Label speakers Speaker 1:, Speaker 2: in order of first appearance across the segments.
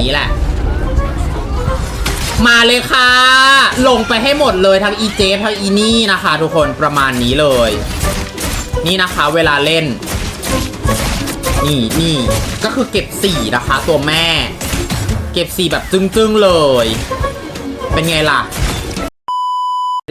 Speaker 1: นี้แหละ มาเลยค่ะ ลงไปให้หมดเลยทั้งอีเจฟทั้งอีนี่นะคะ ทุกคนประมาณนี้เลย นี่นะคะ เวลาเล่น นี่นี่ก็คือเก็บสี่นะคะ ตัวแม่ เก็บสี่แบบจึ้งๆเลย เป็นไงล่ะ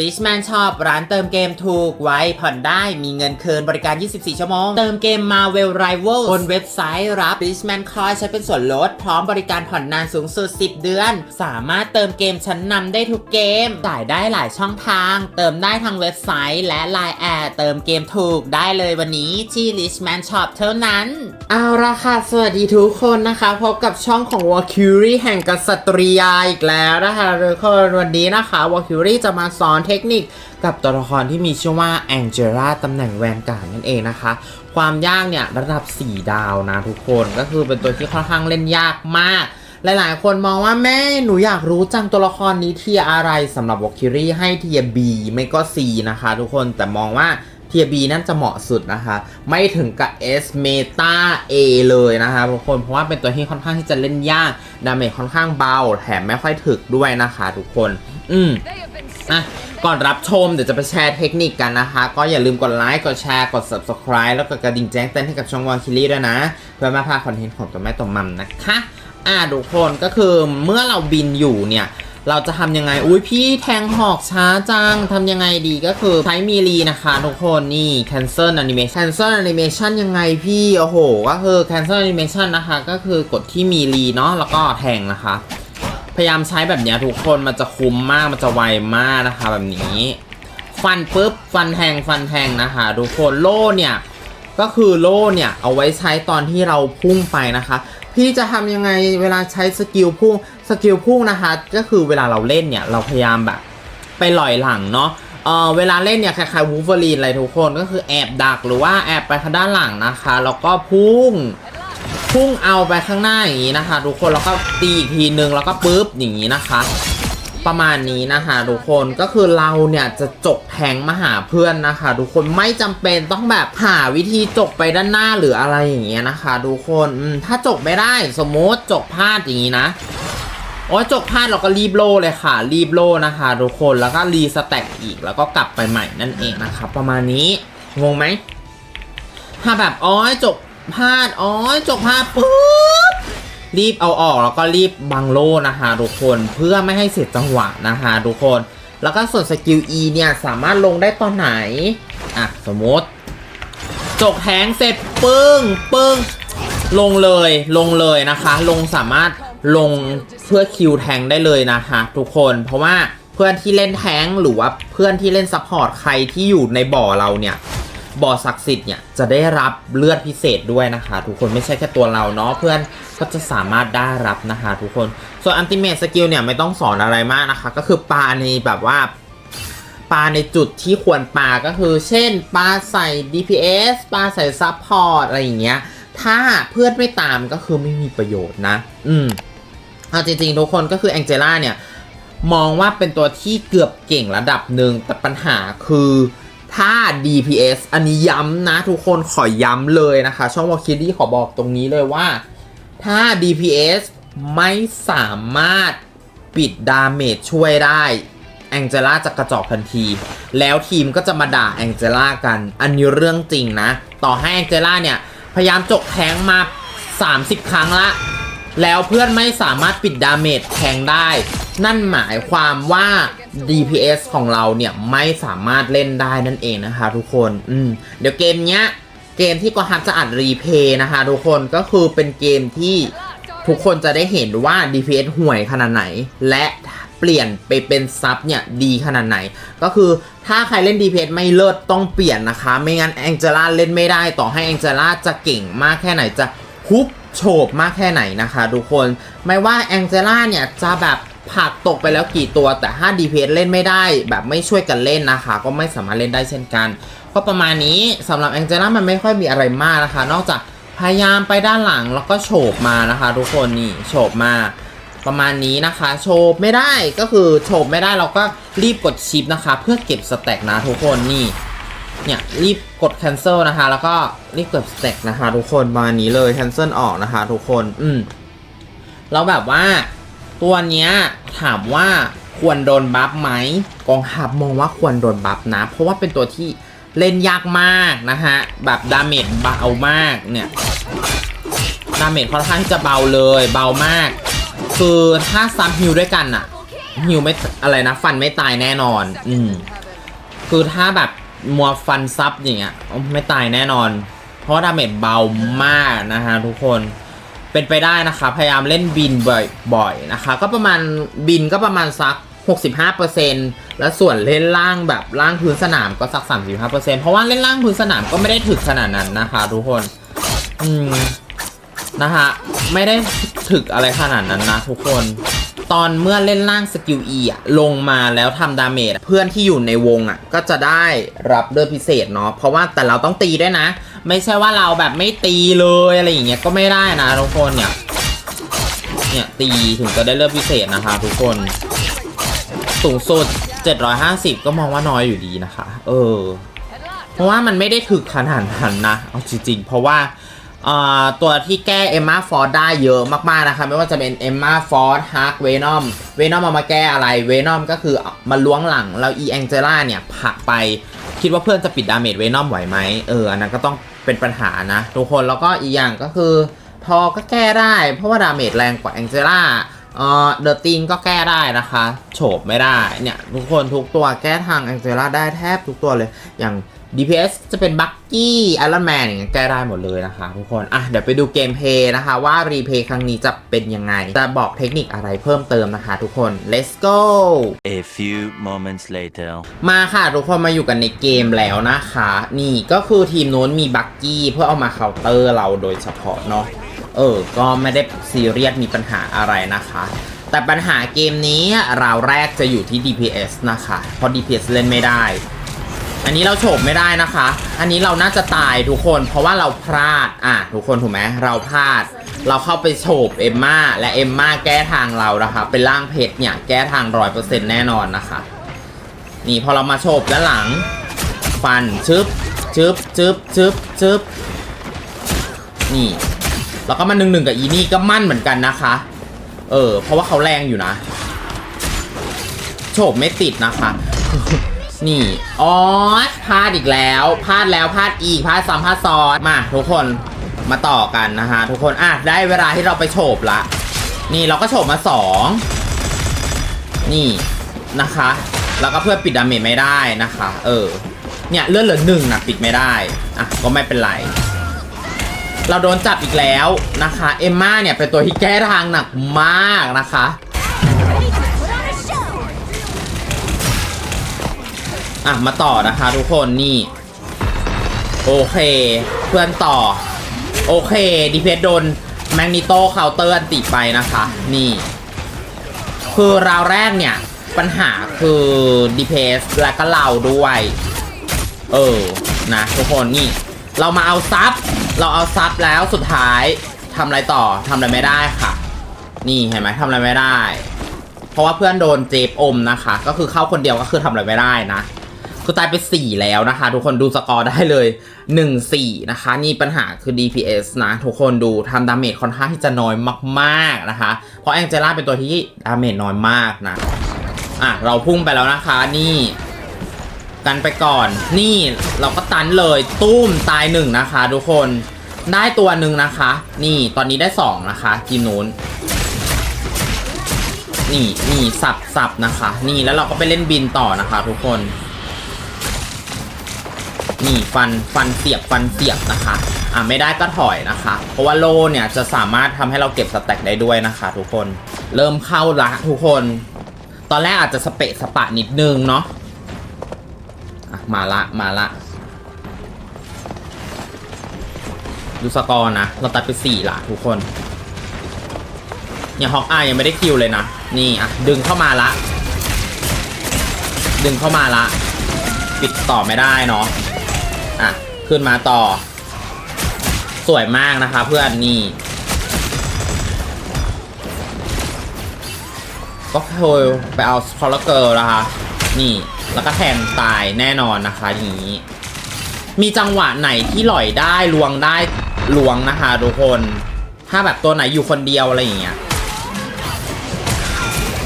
Speaker 1: Richman Shop ร้านเติมเกมถูกไว้ผ่อนได้มีเงินคืนบริการ 24 ชั่วโมง เติมเกม Marvel Rival บนเว็บไซต์รับ Richman Coin ใช้เป็นส่วนลด พร้อมบริการผ่อนนานสูงสุด 10 เดือน สามารถเติมเกมชั้นนำได้ทุกเกมจ่ายได้หลายช่องทาง เติมได้ทางเว็บไซต์ และ Line แอดเติมเกมถูกได้เลยวันนี้ที่ Richman Shop เท่านั้น เอาละค่ะสวัสดีทุกคนนะคะพบกับช่องของ w a l k u r i แห่งกษัตริยาอีกแล้วนะคะทุกคนวันนี้นะคะ w a l k u r i จะมาสอนเทคนิคกับตัวละครที่มีชื่อว่าแองเจล่าตำแหน่งแวนการ์ดนั่นเองนะคะ ความยากเนี่ยระดับ 4 ดาวนะทุกคนก็คือเป็นตัวที่ค่อนข้างเล่นยากมากหลายๆ คนมองว่าแม่หนูอยากรู้จังตัวละครนี้เทียอะไรสำหรับวอคิรี่ให้เทียร์ B ไม่ก็ C นะคะทุกคนแต่มองว่าเทียร์ B นั่นจะเหมาะสุดนะคะ ไม่ถึงกับ S Meta A เลยนะคะทุกคนเพราะว่าเป็นตัวที่ค่อนข้างที่จะเล่นยากดาเมจค่อนข้างเบา แถมไม่ค่อยถึกด้วยนะคะทุกคน อืม อะก่อนรับชมเดี๋ยวจะไปแชร์เทคนิคกันนะคะ ก็อย่าลืมกดไลค์กดแชร์กด subscribe แล้วก็กระดิ่งแจ้งเตือนให้กับช่องวอลคิลี่ด้วยนะ เพื่อมาพาคอนเทนต์ของตัวแม่ตัวมัมนะคะอะทุกคนก็คือเมื่อเราบินอยู่เนี่ยเราจะทำยังไง อุ้ยพี่แทงหอกช้าจังทำยังไงดีก็คือใช้มีรีนะคะ ทุกคนนี่ cancel animation cancel animation ยังไงพี่ โอ้โห ก็คือ cancel animation นะคะ ก็คือกดที่มีรีเนาะแล้วก็แทงนะคะ พยายามใช้แบบนี้ทุกคนมันจะคุ้มมากมันจะไวมากนะคะแบบนี้ ฟันปุ๊บฟันแทงฟันแทงนะคะทุกคนโล่เนี่ยก็คือโล่เนี่ยเอาไว้ใช้ตอนที่เราพุ่งไปนะคะ พี่จะทำยังไงเวลาใช้สกิลพุ่งสกิลพุ่งนะคะ ก็คือเวลาเราเล่นเนี่ยเราพยายามแบบไปลอยหลังเนาะเออเวลาเล่นเนี่ยคล้ายๆวูฟเวอรีนอะไรทุกคนก็คือแอบดักหรือว่าแอบไปข้างด้านหลังนะคะแล้วก็พุ่ง พุ่งเอาไปข้างหน้าอย่างนี้นะคะ ทุกคนแล้วก็ตีอีกทีนึงแล้วก็ปุ๊บอย่างนี้นะคะ ประมาณนี้นะคะทุกคนก็คือเราเนี่ยจะจกแทงมาหาเพื่อนนะคะ ทุกคนไม่จำเป็นต้องแบบหาวิธีจกไปด้านหน้าหรืออะไรอย่างเงี้ยนะคะ ทุกคนถ้าจกไม่ได้สมมติจกพลาดอย่างนี้นะโอ้ยจกพลาดเราก็รีบโลเลยค่ะ รีบโลนะคะ ทุกคนแล้วก็รีสแต็กอีกแล้วก็กลับไปใหม่นั่นเองนะคะประมาณนี้งงไหมถ้าแบบอ๋อจก พลาดอ๋อจกพลาดปุ๊บรีบเอาออกแล้วก็รีบบังโลนะคะทุกคนเพื่อไม่ให้เสียจังหวะนะคะทุกคน แล้วก็ส่วนสกิล E เนี่ยสามารถลงได้ตอนไหน อะ สมมติจกแทงเสร็จปึ้งปึ้งลงเลยลงเลยนะคะ ลงสามารถลงเพื่อคิวแทงได้เลยนะคะทุกคนเพราะว่าเพื่อนที่เล่นแทงหรือว่าเพื่อนที่เล่นซัพพอร์ตใครที่อยู่ในบ่อเราเนี่ย บ่อศักดิ์สิทธิ์เนี่ยจะได้รับเลือดพิเศษด้วยนะคะ ทุกคนไม่ใช่แค่ตัวเราเนาะเพื่อนก็จะสามารถได้รับนะคะทุกคน ส่วนอันติเมทสกิลเนี่ยไม่ต้องสอนอะไรมากนะคะ ก็คือปาในแบบว่าปลาในจุดที่ควรปลาก็คือ เช่นปลาใส่ DPS ปลาใส่ซับพอร์ตอะไรอย่างเงี้ย ถ้าเพื่อนไม่ตามก็คือไม่มีประโยชน์นะ อืมเอาจริงๆ ทุกคนก็คือแองเจล่าเนี่ย มองว่าเป็นตัวที่เกือบเก่งระดับหนึ่งแต่ปัญหาคือ ถ้า DPS อันนี้ย้ำนะทุกคนขอย้ำเลยนะคะ ช่องวอลคิดดี้ขอบอกตรงนี้เลยว่า ถ้า DPS ไม่สามารถปิดดาเมจช่วยได้แองเจล่าจะกระจอกทันที แล้วทีมก็จะมาด่าแองเจล่ากัน อันนี้เรื่องจริงนะ ต่อให้แองเจล่าเนี่ย พยายามจกแทงมา 30 ครั้งละ แล้วเพื่อนไม่สามารถปิดดาเมจแทงได้ นั่นหมายความว่า DPS ของเราเนี่ยไม่สามารถเล่นได้นั่นเองนะคะทุกคน อืม เดี๋ยวเกมเนี้ย เกมที่กอฮับจะอัดรีเพย์นะคะทุกคนก็คือเป็นเกมที่ทุกคนจะได้เห็นว่า DPS ห่วยขนาดไหน และเปลี่ยนไปเป็นซับเนี่ยดีขนาดไหน ก็คือถ้าใครเล่น DPS ไม่เลิศต้องเปลี่ยนนะคะ ไม่งั้นแองเจล่าเล่นไม่ได้ต่อให้แองเจล่าจะเก่งมากแค่ไหนจะฮุบ โฉบมากแค่ไหนนะคะทุกคนไม่ว่าแองเจล่าเนี่ยจะแบบผักตกไปแล้วกี่ตัวแต่ถ้า DPS เล่นไม่ได้แบบไม่ช่วยกันเล่นนะคะ ก็ไม่สามารถเล่นได้เช่นกัน ก็ประมาณนี้สำหรับแองเจล่ามันไม่ค่อยมีอะไรมากนะคะ นอกจากพยายามไปด้านหลังแล้วก็โฉบมานะคะ ทุกคนนี่โฉบมาประมาณนี้นะคะ โฉบไม่ได้ก็คือโฉบไม่ได้เราก็รีบกดชิปนะคะ เพื่อเก็บสแต็กนะทุกคนนี่ เนี่ยรีบกด cancel นะคะ แล้วก็รีบเก็บสแต็กนะคะ ทุกคนมานี้เลย cancel ออกนะคะ ทุกคน อืมแล้วแบบว่าตัวเนี้ยถามว่าควรโดนบัฟไหมกองทัพมองว่าควรโดนบัฟนะ เพราะว่าเป็นตัวที่เล่นยากมากนะฮะ แบบดาเมจเบามากเนี่ยดาเมจค่อนข้างที่จะเบาเลยเบามาก คือถ้าซับฮิวด้วยกันอะฮิวไม่อะไรนะ ฟันไม่ตายแน่นอน อืมคือถ้าแบบ มัวฟันซับอย่างเงี้ยไม่ตายแน่นอน เพราะดาเมจเบามากนะฮะทุกคนเป็นไปได้นะคะ พยายามเล่นบินบ่อยๆนะคะ ก็ประมาณบินก็ประมาณสัก 65%แล้วส่วนเล่นล่างแบบล่างพื้นสนามก็สัก 35%เพราะว่าเล่นล่างพื้นสนามก็ไม่ได้ถึกขนาดนั้นนะคะทุกคนอืมนะฮะไม่ได้ถึกอะไรขนาดนั้นนะทุกคน ตอนเมื่อเล่นล่างสกิล E อะลงมาแล้วทำดาเมจเพื่อนที่อยู่ในวงอะก็จะได้รับเลือดพิเศษเนาะเพราะว่าแต่เราต้องตีด้วยนะ ไม่ใช่ว่าเราแบบไม่ตีเลยอะไรอย่างเงี้ยก็ไม่ได้นะทุกคนเนี่ยเนี่ยตีถึงจะได้เลือดพิเศษนะคะ ทุกคนสูงสุด 750 ก็มองว่าน้อยอยู่ดีนะคะ เออ เพราะว่ามันไม่ได้ถึกขนาดนั้นนะเอาจริงๆเพราะว่า ตัวที่แก้เอมมาฟอร์ได้เยอะมากๆนะคะ ไม่ว่าจะเป็นเอมมาฟอร์ฮักเวนอมเวนอมเอามาแก้อะไรเวนอมก็คือมาล้วงหลังแล้วอีแองเจล่าเนี่ยผักไป คิดว่าเพื่อนจะปิดดาเมจเวนอมไหวไหมเอออันนั้นก็ต้องเป็นปัญหานะ ทุกคนแล้วก็อีกอย่างก็คือ ทอก็แก้ได้ เพราะว่าดาเมจแรงกว่าแองเจล่าเอ่อเดอะตีนก็แก้ได้นะคะ โฉบไม่ได้เนี่ยทุกคนทุกตัวแก้ทางแองเจล่าได้แทบทุกตัวเลยอย่าง DPS จะเป็นบักกี้ไอรอนแมนอย่างเงี้ยแก้ได้หมดเลยนะคะทุกคน อะ เดี๋ยวไปดูเกมเพลย์นะคะ ว่ารีเพลย์ครั้งนี้จะเป็นยังไง จะบอกเทคนิคอะไรเพิ่มเติมนะคะทุกคน let's go
Speaker 2: A few moments later.
Speaker 1: มาค่ะ ทุกคนมาอยู่กันในเกมแล้วนะคะ นี่ก็คือทีมนู้นมีบักกี้เพื่อเอามาเคาน์เตอร์เราโดยเฉพาะเนาะเออ ก็ไม่ได้ซีเรียสมีปัญหาอะไรนะคะแต่ปัญหาเกมนี้ราวแรกจะอยู่ที่ DPS นะคะ เพราะ DPS เล่นไม่ได้ อันนี้เราโฉบไม่ได้นะคะ อันนี้เราน่าจะตายทุกคน เพราะว่าเราพลาด อะทุกคนถูกไหมเราพลาด เราเข้าไปโฉบเอมมาและเอมมาแก้ทางเรานะคะ เป็นร่างเพชรเนี่ยแก้ทางร้อยเปอร์เซ็นต์แน่นอนนะคะ นี่พอเรามาโฉบด้านหลัง ฟันชึบชึบชึบชึบชึบนี่ แล้วก็มาหนึ่งหนึ่งกับอีนี่ก็มั่นเหมือนกันนะคะ เออ เพราะว่าเขาแรงอยู่นะ โฉบไม่ติดนะคะ นี่อ๋อพลาดอีกแล้วพลาดแล้วพลาดอีกพลาดซ้ำพลาดซ้อนมาทุกคนมาต่อกันนะฮะทุกคนอะได้เวลาที่เราไปโฉบละ นี่เราก็โฉบมาสองนี่นะคะ แล้วก็เพื่อปิดดาเมจไม่ได้นะคะ เออ เนี่ยเลื่อนเหลือหนึ่งนะปิดไม่ได้อะก็ไม่เป็นไรเราโดนจับอีกแล้วนะคะ เอมมาเนี่ยเป็นตัวที่แก้ทางหนักมากนะคะ อะมาต่อนะคะทุกคนนี่โอเคเพื่อนต่อ โอเคดีเพสโดนแมกนิโตเคาน์เตอร์อันติไปนะคะ นี่ คือราวแรกเนี่ย ปัญหาคือดีเพสและก็เราด้วย เออ นะ ทุกคนนี่ เรามาเอาซับเราเอาซับแล้วสุดท้ายทำอะไรต่อทำอะไรไม่ได้ค่ะ นี่เห็นไหมทำอะไรไม่ได้ เพราะว่าเพื่อนโดนเจฟอมนะคะ ก็คือเข้าคนเดียวก็คือทำอะไรไม่ได้นะ คือตายไป 4 แล้วนะคะ ทุกคนดูสกอร์ได้เลย 1-4 นะคะ นี่ปัญหาคือ DPS นะ ทุกคนดูทำดาเมจค่อนข้างที่จะน้อยมากๆนะคะ เพราะแองเจล่าเป็นตัวที่ดาเมจน้อยมากนะอะเราพุ่งไปแล้วนะคะนี่กันไปก่อน นี่เราก็ตันเลยตุ้มตายหนึ่งนะคะ ทุกคนได้ตัวหนึ่งนะคะ นี่ตอนนี้ได้สองนะคะทีมนู้นนี่นี่สับสับนะคะ นี่แล้วเราก็ไปเล่นบินต่อนะคะ ทุกคน นี่ฟันฟันเสียบฟันเสียบนะคะ อะไม่ได้ก็ถอยนะคะ เพราะว่าโลเนี่ยจะสามารถทำให้เราเก็บสแต็กได้ด้วยนะคะ ทุกคนเริ่มเข้าละทุกคน ตอนแรกอาจจะสเปะสปะนิดนึงเนาะะมาละมาละดูสกอร์นะ เราตัดไปสี่ละทุกคนเนี่ยฮอกอายยังไม่ได้คิวเลยนะ นี่อะดึงเข้ามาละ ดึงเข้ามาละ ปิดต่อไม่ได้เนาะ ขึ้นมาต่อ สวยมากนะคะเพื่อนนี่ ก็โทรไปเอาคอร์เกอร์นะคะ นี่แล้วก็แทงตายแน่นอนนะคะอย่างนี้ มีจังหวะไหนที่หล่อยได้ลวงได้ลวงนะคะทุกคน ถ้าแบบตัวไหนอยู่คนเดียวอะไรอย่างเงี้ย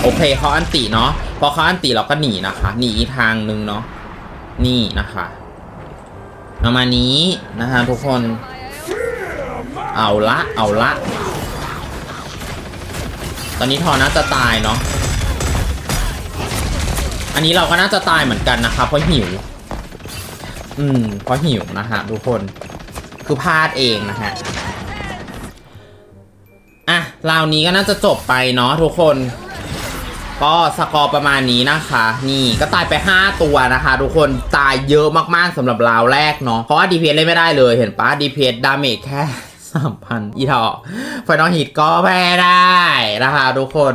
Speaker 1: โอเคเขาอันติเนาะพอเขาอันติเราก็หนีนะคะ หนีอีกทางนึงเนาะนี่นะคะ ประมาณนี้นะคะทุกคน เอาละ เอาละ ตอนนี้ทอน่าจะตายเนาะ อันนี้เราก็น่าจะตายเหมือนกันนะคะเพราะหิว อืม เพราะหิวนะฮะทุกคน คือพลาดเองนะฮะ อะราวนี้ก็น่าจะจบไปเนาะทุกคน ก็สกอร์ประมาณนี้นะคะ นี่ก็ตายไป 5 ตัวนะคะ ทุกคนตายเยอะมากๆสำหรับราวแรกเนาะเพราะว่า DPS เล่นไม่ได้เลยเห็นปะ DPS ดาเมจแค่3,000อีทอไฟนอลฮิตก็แพ้ได้นะคะทุกคน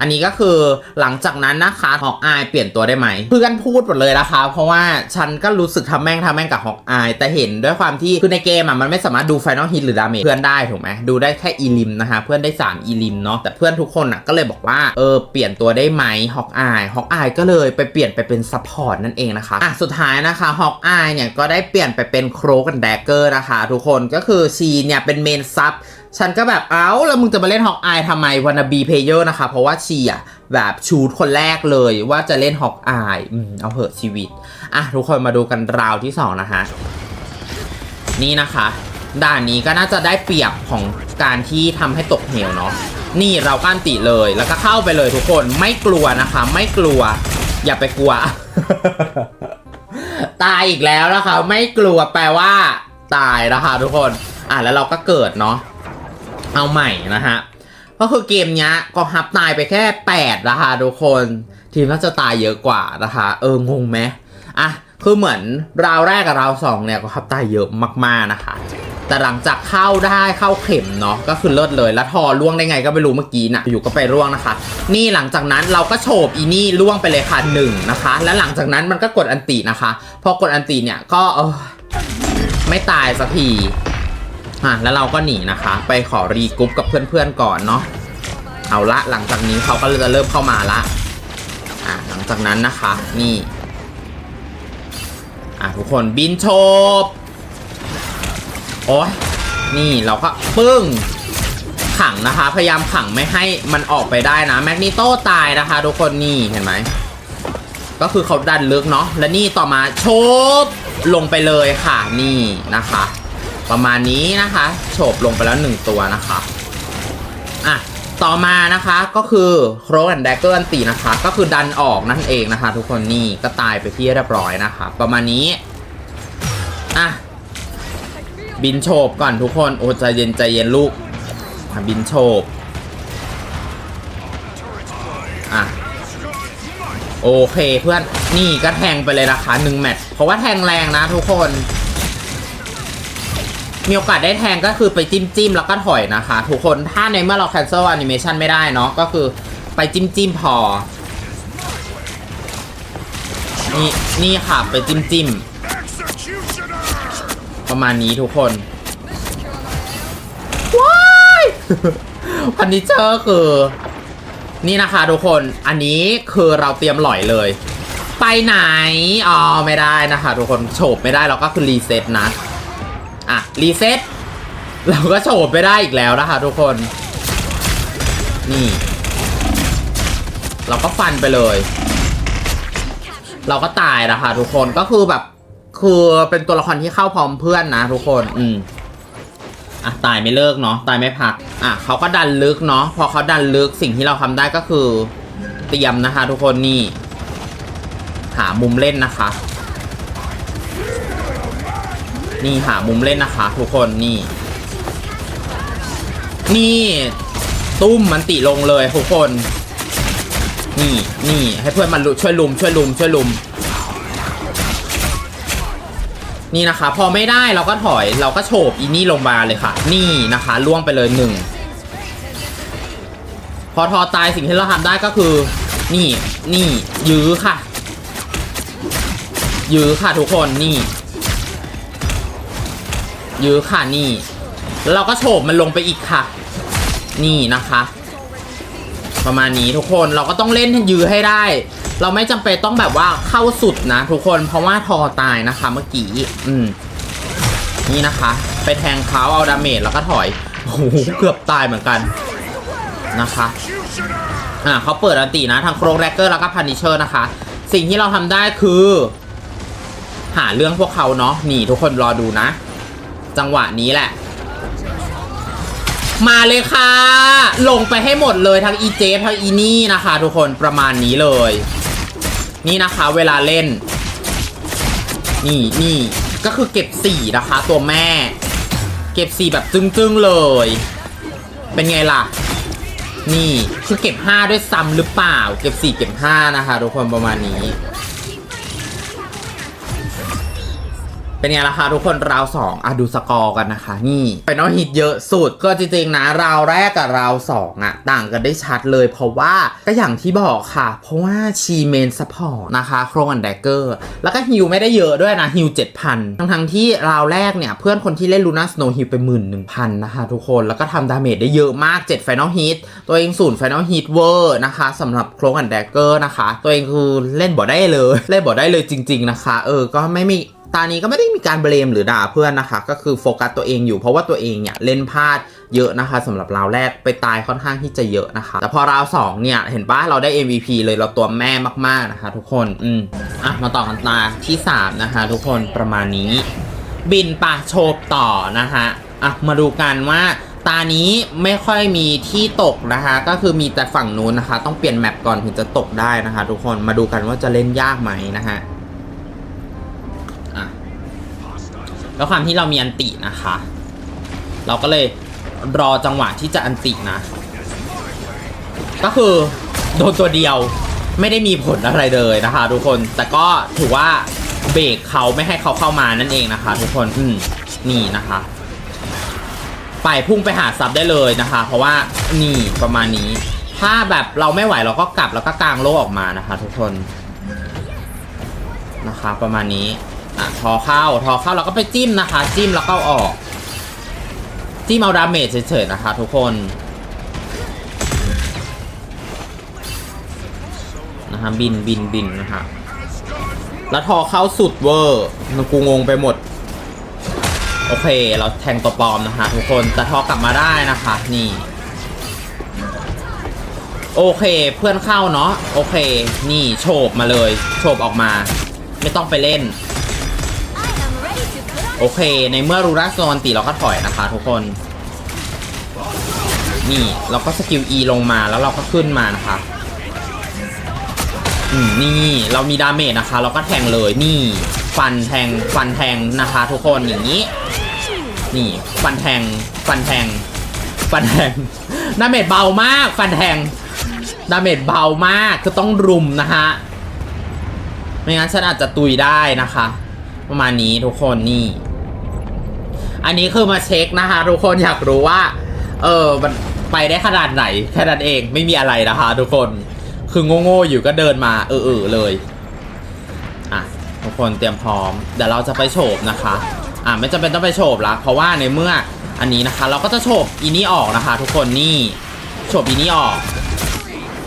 Speaker 1: อันนี้ก็คือหลังจากนั้นนะคะฮอกอายเปลี่ยนตัวได้ไหมเพื่อนพูดหมดเลยนะคะ เพราะว่าฉันก็รู้สึกทำแม่งทำแม่งกับฮอกอายแต่เห็นด้วยความที่คือในเกมอะมันไม่สามารถดูไฟนอลฮิตหรือดาเมจเพื่อนได้ถูกไหมดูได้แค่อีลิมนะคะ เพื่อนได้3อีลิมเนาะแต่เพื่อนทุกคนอะก็เลยบอกว่าเออเปลี่ยนตัวได้ไหมฮอกอายฮอกอายก็เลยไปเปลี่ยนไปเป็นซัพพอร์ตนั่นเองนะคะอะสุดท้ายนะคะฮอกอายเนี่ยก็ได้เปลี่ยนไปเป็นโครกันแดกเกอร์นะคะ ทุกคนก็คือชีเนี่ยเป็นเมนซับ ฉันก็แบบเอ้าแล้วมึงจะมาเล่นฮอกอายทำไมวานาบีเพเยอร์นะคะ เพราะว่าชีอะแบบชูดคนแรกเลยว่าจะเล่นฮอกอายอืมเอาเหอะชีวิต อะ ทุกคนมาดูกันราวที่ 2 นะคะ นี่นะคะ ด่านนี้ก็น่าจะได้เปรียบของการที่ทำให้ตกเหวเนาะนี่เรากั้นติเลยแล้วก็เข้าไปเลยทุกคนไม่กลัวนะคะ ไม่กลัว อย่าไปกลัว ตายอีกแล้วนะคะ ไม่กลัวแปลว่า ตายนะคะ ทุกคน อะแล้วเราก็เกิดเนาะ เอาใหม่นะฮะ ก็คือเกมเนี้ยก็ฮับตายไปแค่8นะคะทุกคน ทีมน่าจะตายเยอะกว่านะคะ เอองงไหมอะคือเหมือนราวแรกกับราวสองเนี่ยก็ฮับตายเยอะมากๆนะคะ แต่หลังจากเข้าได้เข้าเข็มเนาะก็คือเลิศเลยแล้วทอล่วงได้ไงก็ไม่รู้เมื่อกี้น่ะอยู่ก็ไปร่วงนะคะ นี่หลังจากนั้นเราก็โฉบอีนี่ล่วงไปเลยค่ะหนึ่งนะคะ แล้วหลังจากนั้นมันก็กดอันตินะคะ พอกดอันติเนี่ยก็เออไม่ตายสักที อะแล้วเราก็หนีนะคะ ไปขอรีกรุ๊ปกับเพื่อนๆก่อนเนาะเอาละหลังจากนี้เขาก็จะเริ่มเข้ามาละอะหลังจากนั้นนะคะ นี่อะทุกคนบินโฉบโอ้ยนี่เราก็ปึ้งขังนะคะ พยายามขังไม่ให้มันออกไปได้นะแมกนิโตตายนะคะ ทุกคนนี่เห็นไหมก็คือเขาดันลึกเนาะและนี่ต่อมาโชบลงไปเลยค่ะนี่นะคะ ประมาณนี้นะคะโฉบลงไปแล้วหนึ่งตัวนะคะอะต่อมานะคะก็คือโครนแดกเกอร์อันตีนะคะ ก็คือดันออกนั่นเองนะคะ ทุกคนนี่ก็ตายไปที่เรียบร้อยนะคะ ประมาณนี้อะบินโฉบก่อนทุกคนโอ้ใจเย็นใจเย็นลูกบินโฉบอะโอเคเพื่อนนี่ก็แทงไปเลยนะคะหนึ่งแมตช์เพราะว่าแทงแรงนะทุกคน มีโอกาสได้แทงก็คือไปจิ้มจิ้มแล้วก็ถอยนะคะ ทุกคนถ้าในเมื่อเรา cancel animation ไม่ได้เนาะก็คือไปจิ้มจิ้มพอ นี่นี่ค่ะไปจิ้มจิ้มประมาณนี้ทุกคนว้ายพันนิเจอร์คือ นี่นะคะทุกคนอันนี้คือเราเตรียมหล่อยเลย ไปไหน อ๋อ ไม่ได้นะคะ ทุกคนโฉบไม่ได้เราก็คือรีเซ็ตนะ อะ รีเซ็ตเราก็โฉบไม่ได้อีกแล้วนะคะทุกคน นี่ เราก็ฟันไปเลย เราก็ตายนะคะทุกคนก็คือแบบ คือเป็นตัวละครที่เข้าพร้อมเพื่อนนะทุกคน อืมอะตายไม่เลิกเนาะตายไม่พัก อะเขาก็ดันลึกเนาะพอเขาดันลึกสิ่งที่เราทำได้ก็คือ เตรียมนะคะ ทุกคนนี่ หามุมเล่นนะคะ นี่หามุมเล่นนะคะ ทุกคนนี่ นี่ตุ้มมันติลงเลยทุกคน นี่นี่ให้เพื่อนมันช่วยลุมช่วยลุมช่วยลุม นี่นะคะ พอไม่ได้เราก็ถอยเราก็โฉบอีนี่ลงมาเลยค่ะ นี่นะคะล่วงไปเลยหนึ่งพอทอตายสิ่งที่เราทำได้ก็คือ นี่นี่ยื้อค่ะ ยื้อค่ะทุกคนนี่ ยื้อค่ะนี่ แล้วเราก็โฉบมันลงไปอีกค่ะ นี่นะคะ ประมาณนี้ทุกคนเราก็ต้องเล่นยื้อให้ได้ เราไม่จำเป็นต้องแบบว่าเข้าสุดนะ ทุกคนเพราะว่าทอตายนะคะ เมื่อกี้อืมนี่นะคะ ไปแทงเขาเอาดาเมจแล้วก็ถอยโอ้โหเกือบตายเหมือนกันนะคะอ่าเขาเปิดอันตินะทางโครงแรกเกอร์แล้วก็พันนิเชอร์นะคะ สิ่งที่เราทำได้คือ หาเรื่องพวกเขาเนาะนี่ทุกคนรอดูนะ จังหวะนี้แหละ มาเลยค่ะ ลงไปให้หมดเลยทั้งอีเจฟทั้งอีนี่นะคะ ทุกคนประมาณนี้เลย นี่นะคะเวลาเล่น นี่นี่ก็คือเก็บสี่นะคะ ตัวแม่ เก็บสี่แบบจึ้งๆเลย เป็นไงล่ะ นี่คือเก็บ5ด้วยซ้ำหรือเปล่า เก็บ4เก็บ5นะคะ ทุกคนประมาณนี้ เป็นไงล่ะคะทุกคนราวสองอะดูสกอร์กันนะคะ นี่เป็นน้องฮิตเยอะสุดก็จริงๆนะราวแรกกับราวสองอะต่างกันได้ชัดเลยเพราะว่าก็อย่างที่บอกค่ะ เพราะว่าชีเมนสปอร์ตนะคะโครงอันแดกเกอร์แล้วก็ฮิวไม่ได้เยอะด้วยนะฮิวเจ็ดพันทั้งๆที่ราวแรกเนี่ยเพื่อนคนที่เล่นลูน่าสโนฮิวไปหมื่นหนึ่งพันนะคะทุกคนแล้วก็ทำดาเมจได้เยอะมาก7 Final Hit ตัวเองศูนย์ Final Hit เวอร์นะคะสำหรับโครงอันแดกเกอร์นะคะ ตัวเองคือเล่นบ่ได้เลย เล่นบ่ได้เลยจริง ๆนะคะ เออก็ไม่มี ตานี้ก็ไม่ได้มีการเบลมหรือด่าเพื่อนนะคะ ก็คือโฟกัสตัวเองอยู่เพราะว่าตัวเองเนี่ยเล่นพลาดเยอะนะคะสำหรับราวแรกไปตายค่อนข้างที่จะเยอะนะคะ แต่พอราวสองเนี่ยเห็นปะเราได้ MVP เลยเราตัวแม่มากๆนะคะ ทุกคนอืมอะมาต่อกันตาที่สามนะคะ ทุกคนประมาณนี้ บินปะโชบต่อนะคะอะมาดูกันว่าตานี้ไม่ค่อยมีที่ตกนะคะ ก็คือมีแต่ฝั่งนู้นนะคะ ต้องเปลี่ยนแมปก่อนถึงจะตกได้นะคะ ทุกคนมาดูกันว่าจะเล่นยากไหมนะคะ แล้วความที่เรามีอันตินะคะ เราก็เลยรอจังหวะที่จะอันตินะ ก็คือโดนตัวเดียวไม่ได้มีผลอะไรเลยนะคะ ทุกคน แต่ก็ถือว่าเบรกเขาไม่ให้เขาเข้ามานั่นเองนะคะ ทุกคน อืมนี่นะคะ ไปพุ่งไปหาซับได้เลยนะคะ เพราะว่านี่ประมาณนี้ ถ้าแบบเราไม่ไหวเราก็กลับแล้วก็กางโลกออกมานะคะ ทุกคน นะคะ ประมาณนี้ อะทอเข้าทอเข้าแล้วก็ไปจิ้มนะคะ จิ้มแล้วก็ออก จิ้มเอาดาเมจเฉยๆนะคะ ทุกคนนะคะบินบินบินนะคะแล้วทอเข้าสุดเวอร์กูงงไปหมด โอเค เราแทงตัวปลอมนะคะ ทุกคนแต่ทอกลับมาได้นะคะ นี่ โอเคเพื่อนเข้าเนาะโอเค นี่โฉบมาเลยโฉบออกมา ไม่ต้องไปเล่น โอเค ในเมื่อรูรัสโซนตีเราก็ถอยนะคะทุกคน นี่เราก็สกิล E ลงมาแล้วเราก็ขึ้นมานะคะอืมนี่เรามีดาเมจนะคะ เราก็แทงเลยนี่ ฟันแทงฟันแทงนะคะ ทุกคนอย่างนี้ นี่ ฟันแทงฟันแทง ฟันแทงดาเมจเบามาก ฟันแทงดาเมจเบามากคือต้องรุมนะคะไม่งั้นฉันอาจจะตุยได้นะคะ ประมาณนี้ทุกคนนี่ อันนี้คือมาเช็คนะคะทุกคนอยากรู้ว่า เออมันไปได้ขนาดไหนแค่นั้นเองไม่มีอะไรนะคะทุกคนคือโง่ๆอยู่ก็เดินมา เออเออเลย อะทุกคนเตรียมพร้อม เดี๋ยวเราจะไปโฉบนะคะ อะไม่จำเป็นต้องไปโฉบละเพราะว่าในเมื่ออันนี้นะคะ เราก็จะโฉบอีนี่ออกนะคะ ทุกคนนี่โฉบอีนี่ออก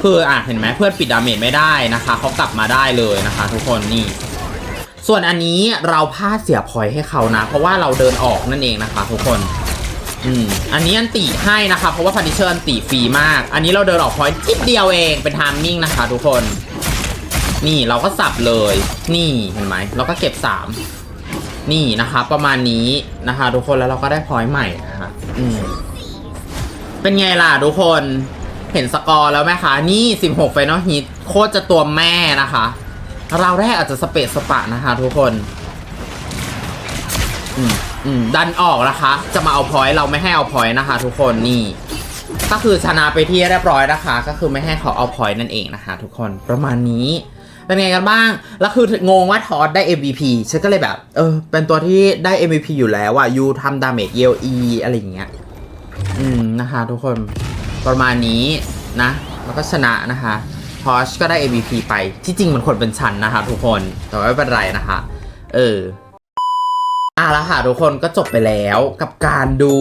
Speaker 1: คืออะเห็นไหมเพื่อนปิดดาเมจไม่ได้นะคะเขากลับมาได้เลยนะคะ ทุกคนนี่ ส่วนอันนี้เราพลาดเสียพอยให้เขานะ เพราะว่าเราเดินออกนั่นเองนะคะ ทุกคน อืม อันนี้อันติให้นะคะ เพราะว่าพันิเชอร์อันติฟรีมาก อันนี้เราเดินออกพอยต์ทิดเดียวเองเป็นทามมิ่งนะคะ ทุกคน นี่เราก็สับเลย นี่เห็นไหมเราก็เก็บสามนี่นะคะ ประมาณนี้นะคะ ทุกคนแล้วเราก็ได้พอยใหม่นะคะอืมเป็นไงล่ะทุกคนเห็นสกอร์แล้วไหมคะ นี่ 16ไฟนอลฮิตโคตรจะตัวแม่นะคะ ราแรกอาจจะสเปซสปะนะคะทุกคน อืมอืมดันออกนะคะ จะมาเอาพอยต์เราไม่ให้เอาพอยต์นะคะ ทุกคนนี่ ก็คือชนะไปที่เรียบร้อยนะคะ ก็คือไม่ให้เขาเอาพอยต์นั่นเองนะคะ ทุกคนประมาณนี้เป็นไงกันบ้าง แล้วคืองงว่าทอสได้ MVP ฉันก็เลยแบบ เออ เป็นตัวที่ได้ MVP อยู่แล้วอะยูทำดาเมจเอลีอะไรอย่างเงี้ย อืมนะคะ ทุกคนประมาณนี้นะ แล้วก็ชนะนะคะ พอชก็ได้ MVP ไป ที่จริงมันควรเป็นชันนะคะทุกคน แต่ว่าไม่เป็นไรนะคะ เอออะแล้วค่ะทุกคนก็จบไปแล้วกับการดู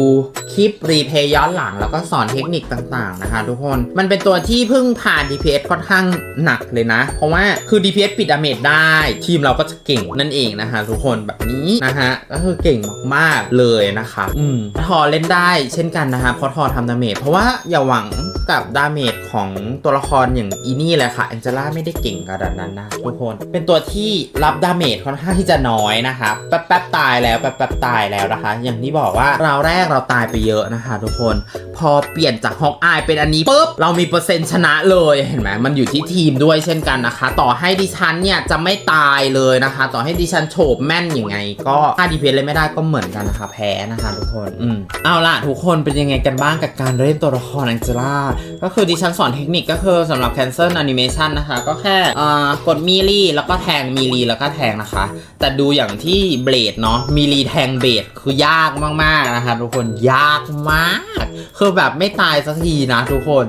Speaker 1: คลิปรีเพย์ย้อนหลัง แล้วก็สอนเทคนิคต่างๆนะคะ ทุกคนมันเป็นตัวที่เพิ่งผ่าน DPS ค่อนข้างหนักเลยนะ เพราะว่าคือ DPS ปิดดาเมจได้ ทีมเราก็จะเก่งนั่นเองนะคะ ทุกคนแบบนี้นะฮะก็คือเก่งมากๆเลยนะคะ อืมทอเล่นได้เช่นกันนะคะเพราะทอทำดาเมจเพราะว่าอย่าหวังกับดาเมจ ของตัวละครอย่างอีนี่แหละค่ะแองเจล่าไม่ได้เก่งขนาดนั้นนะทุกคน เป็นตัวที่รับดาเมจค่อนข้างที่จะน้อยนะคะแป๊บแป๊บๆตายแล้วแป๊บแป๊บๆตายแล้วนะคะ อย่างที่บอกว่าเราแรกเราตายไปเยอะนะคะ ทุกคน พอเปลี่ยนจากฮอกอายเป็นอันนี้ปุ๊บเรามีเปอร์เซ็นต์ชนะเลยเห็นไหมมันอยู่ที่ทีมด้วยเช่นกันนะคะ ต่อให้ดิฉันเนี่ยจะไม่ตายเลยนะคะ ต่อให้ดิฉันโฉบแม่นยังไง ก็ถ้าดีเพนเลยไม่ได้ก็เหมือนกันนะคะแพ้นะคะทุกคนอืมเอาล่ะทุกคนเป็นยังไงกันบ้างกับการเล่นตัวละครแองเจล่าก็คือดิฉันสอนเทคนิคก็คือสำหรับ cancel animation นะคะ ก็แค่กดมีลีแล้วก็แทงมีลีแล้วก็แทงนะคะ แต่ดูอย่างที่เบลดเนาะมีลีแทงเบลดคือยากมากๆนะคะทุกคนยากมาก คือแบบไม่ตายสักทีนะทุกคน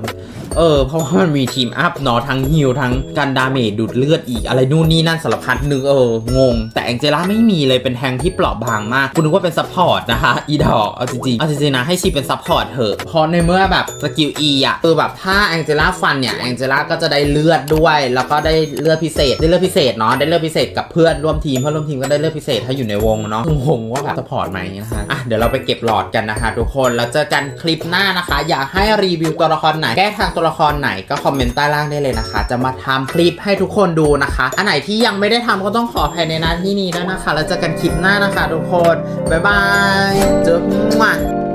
Speaker 1: เออ เพราะว่ามันมีทีมอัพเนาะทั้งฮิลทั้งการดาเมจดูดเลือดอีกอะไรนู่นนี่นั่นสารพัดนึกเอองง แต่แองเจล่าไม่มีเลยเป็นแทงที่เปราะบางมากคุณนึกว่าเป็นซัพพอร์ตนะคะอีดอกเอาจริงๆเอาจริงๆนะให้ชีเป็นซัพพอร์ตเถอะเพราะในเมื่อแบบสกิล E อะคือแบบถ้าแองเจล่าฟันเนี่ยแองเจล่าก็จะได้เลือดด้วย แล้วก็ได้เลือดพิเศษได้เลือดพิเศษเนาะได้เลือดพิเศษกับเพื่อนร่วมทีมเพื่อนร่วมทีมก็ได้เลือดพิเศษถ้าอยู่ในวงเนาะงงว่าแบบซัพพอร์ตไหมนะคะอะเดี๋ยวเราไปเก็บหลอดกันนะคะ ทุกคนแล้วเจอกันคลิปหน้านะคะ อยากให้รีวิวตัวละครไหนแก้ทางตัวละครไหนก็คอมเมนต์ใต้ล่างได้เลยนะคะ จะมาทำคลิปให้ทุกคนดูนะคะ อันไหนที่ยังไม่ได้ทำก็ต้องขออภัยในหน้าที่นี้ด้วยนะคะ แล้วเจอกันคลิปหน้านะคะ ทุกคน บ๊ายบายเจอกัน